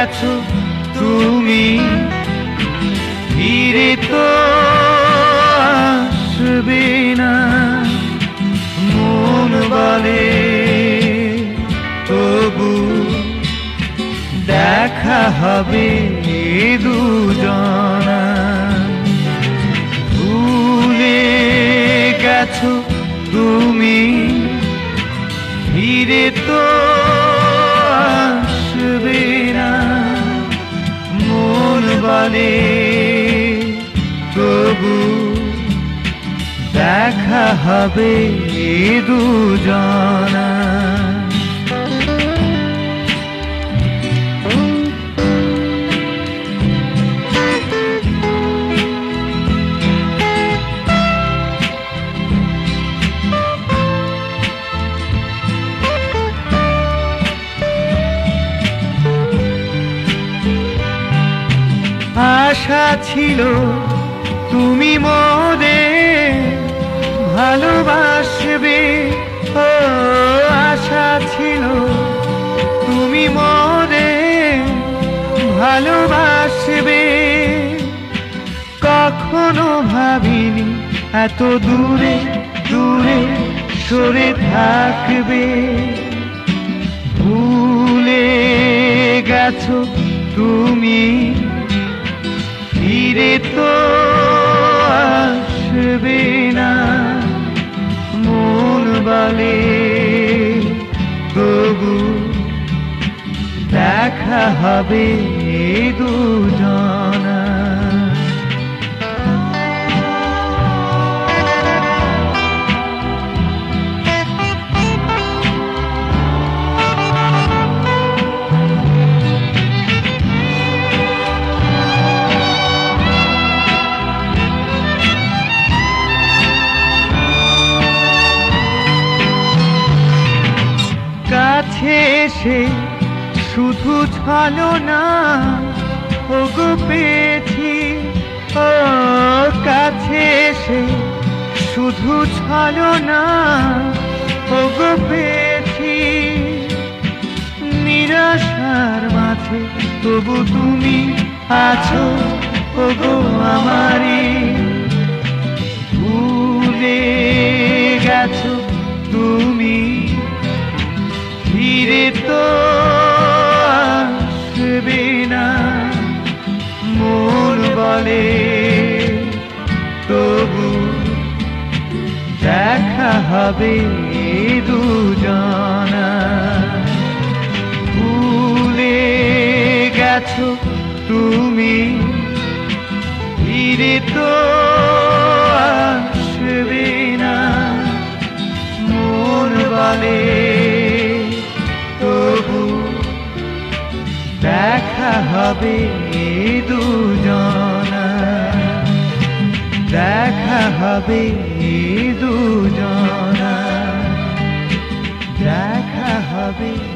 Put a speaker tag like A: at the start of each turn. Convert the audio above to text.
A: গেছো তুমি? ফিরে তো আসবে না। মন বলে, তবু দেখা হবে দুজনা। ভুলে গেছো তুমি? ফিরে তো আসবে না বলে তবু দেখা হবে দুজনা। আশা ছিল তুমি মোদে ভালোবাসবে। ও, আশা ছিল তুমি মোদে ভালোবাসবে। কখনো ভাবিনি এত দূরে দূরে সরে থাকবে। ভুলে গেছো তুমি ফিরে তো আসবে না মন বলে। তবু দেখা হবে দুজনা। এসে শুধু ছলো না, ওগো পেয়েছি, ও কাছে এসে শুধু ছলো না, ওগো পেয়েছি। নিরাশার মাঝে তবু তুমি আছো, ওগো আমারই। বলে তবু দেখা হবে দুজনা। ভুলে গেছো তুমি, ফিরে তো আসবে না। মন বলে, তবু দেখা হবে দুজনা। দেখা হবে দুজনা। দেখা হবে